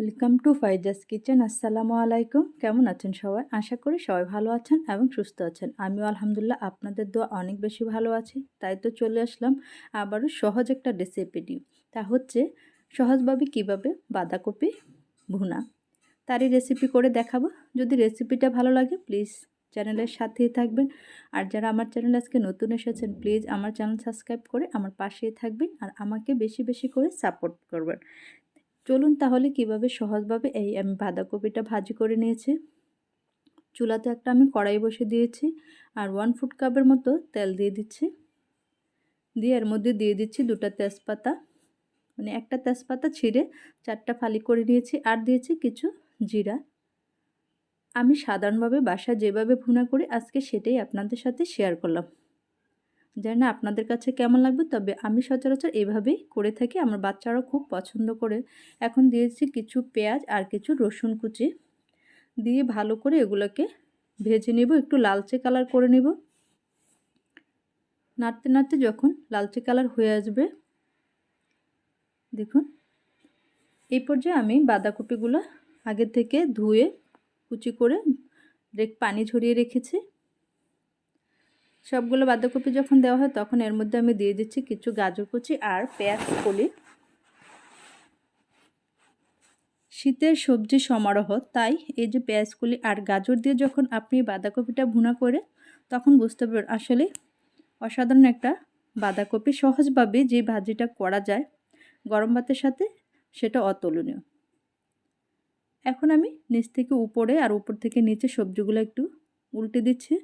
Welcome to ফাইজাস kitchen আসসালামু আলাইকুম কেমন আছেন সবাই? আশা করি সবাই ভালো আছেন এবং সুস্থ আছেন। আমিও আলহামদুলিল্লাহ আপনাদের দোয়া অনেক বেশি ভালো আছি। তাই তো চলে আসলাম আবারও সহজ একটা রেসিপি নিয়ে। তা হচ্ছে সহজভাবে কীভাবে বাঁধাকপি ভুনা। তারই রেসিপি করে দেখাবো। যদি রেসিপিটা ভালো লাগে প্লিজ চ্যানেলের সাথেই থাকবেন। আর যারা আমার চ্যানেল আজকে নতুন এসেছেন প্লিজ আমার চ্যানেল সাবস্ক্রাইব করে আমার পাশেই থাকবেন আর আমাকে বেশি বেশি করে সাপোর্ট করবেন। চলুন তাহলে কীভাবে সহজভাবে এই আমি বাঁধাকপিটা ভাজি করে নিয়েছি। চুলাতে একটা আমি কড়াই বসে দিয়েছি আর ওয়ান ফুট কাপের মতো তেল দিয়ে দিচ্ছি। দিয়ে এর মধ্যে দিয়ে দিচ্ছি দুটা তেজপাতা। মানে একটা তেজপাতা ছিঁড়ে চারটা ফালি করে নিয়েছি আর দিয়েছি কিছু জিরা। আমি সাধারণভাবে বাসা যেভাবে ভুনা করি, আজকে সেটাই আপনাদের সাথে শেয়ার করলাম। জানি না, আপনাদের কাছে কেমন লাগবে? তবে আমি সচরাচর এভাবেই করে থাকি। আমার বাচ্চারাও খুব পছন্দ করে। এখন দিয়েছি কিছু পেঁয়াজ আর কিছু রসুন কুচি। দিয়ে ভালো করে এগুলোকে ভেজে নেব। একটু লালচে কালার করে নেব। নাড়তে নাড়তে যখন লালচে কালার হয়ে আসবে, দেখুন, এই পর্যায়ে আমি বাঁধাকপিগুলো আগে থেকে ধুয়ে কুচি করে পানি ঝরিয়ে রেখেছি। সবগুলো বাঁধাকপি যখন দেওয়া হয়, তখন এর মধ্যে আমি দিয়ে দিচ্ছি কিছু গাজর কুচি আর পেঁয়াজ কলি। শীতের সবজি সমারোহ, তাই এই যে পেঁয়াজগুলি আর গাজর দিয়ে যখন আপনি বাঁধাকপিটা ভুনা করে, তখন বুঝতে পারবেন আসলে অসাধারণ একটা বাঁধাকপি। সহজভাবে যে ভাজিটা করা যায় গরম ভাতের সাথে, সেটা অতুলনীয়। এখন আমি নিচ থেকে উপরে আর উপর থেকে নিচে সবজিগুলো একটু উল্টে দিচ্ছি।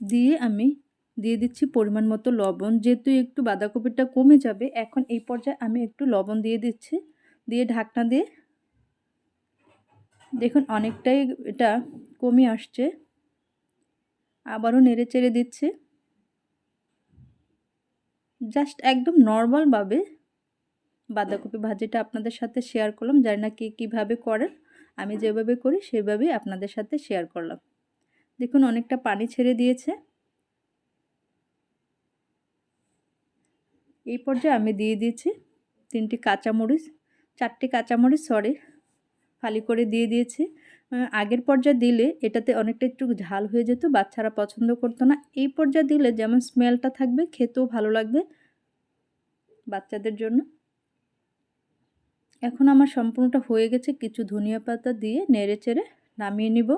দিয়ে আমি দিয়ে দিচ্ছি পরিমাণ মতো লবণ। যেহেতু একটু বাঁধাকপিটা কমে যাবে, এখন এই পর্যায়ে আমি একটু লবণ দিয়ে দিচ্ছি। দিয়ে ঢাকনা দিয়ে দেখুন অনেকটাই এটা কমে আসছে। আবারও নেড়ে চেড়ে দিচ্ছে। জাস্ট একদম নর্মালভাবে বাঁধাকপি ভাজিটা আপনাদের সাথে শেয়ার করলাম। জানি না কে কীভাবে করেন। আমি যেভাবে করি, সেভাবেই আপনাদের সাথে শেয়ার করলাম। দেখুন, অনেকটা পানি ছেড়ে দিয়েছে। এই পর্যায়ে আমি দিয়ে দিয়েছি তিনটি কাঁচামরিচ, চারটি কাঁচামরিচ, সরি, ফালি করে দিয়ে দিয়েছি। আগের পর্যায়ে দিলে এটাতে অনেকটা একটু ঝাল হয়ে যেত, বাচ্চারা পছন্দ করতো না। এই পর্যায়ে দিলে যেমন স্মেলটা থাকবে, খেতেও ভালো লাগবে বাচ্চাদের জন্য। এখন আমার সম্পূর্ণটা হয়ে গেছে, কিছু ধনিয়া পাতা দিয়ে নেড়ে চেড়ে নামিয়ে নিব।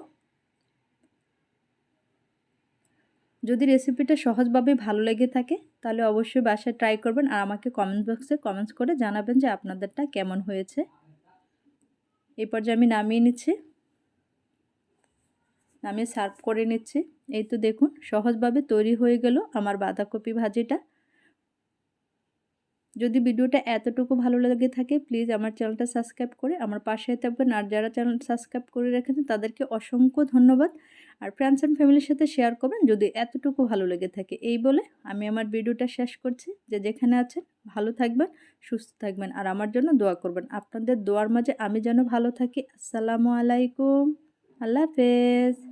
যদি রেসিপিটা সহজভাবে ভালো লেগে থাকে, তাহলে অবশ্যই বাসায় ট্রাই করবেন আর আমাকে কমেন্ট বক্সে কমেন্টস করে জানাবেন যে আপনাদেরটা কেমন হয়েছে। এই পর্যায়ে আমি নামিয়ে নিচ্ছি। নামিয়ে সার্ভ করে নিচ্ছি। এই তো দেখুন, সহজভাবে তৈরি হয়ে গেল আমার বাঁধাকপি ভাজিটা। যদি ভিডিওটা এতটুকু ভালো লেগে থাকে প্লিজ আমার চ্যানেলটা সাবস্ক্রাইব করে আমার পাশে থাকবেন। আর যারা চ্যানেল সাবস্ক্রাইব করে রেখেছেন, তাদেরকে অসংখ্য ধন্যবাদ। আর ফ্রেন্ডস অ্যান্ড ফ্যামিলির সাথে শেয়ার করবেন যদি এতটুকু ভালো লেগে থাকে। এই বলে আমি আমার ভিডিওটা শেষ করছি। যে যেখানে আছেন, ভালো থাকবেন, সুস্থ থাকবেন। আর আমার জন্য দোয়া করবেন। আপনাদের দোয়ার মাঝে আমি যেন ভালো থাকি। আসসালামু আলাইকুম। আল্লাহ হাফেজ।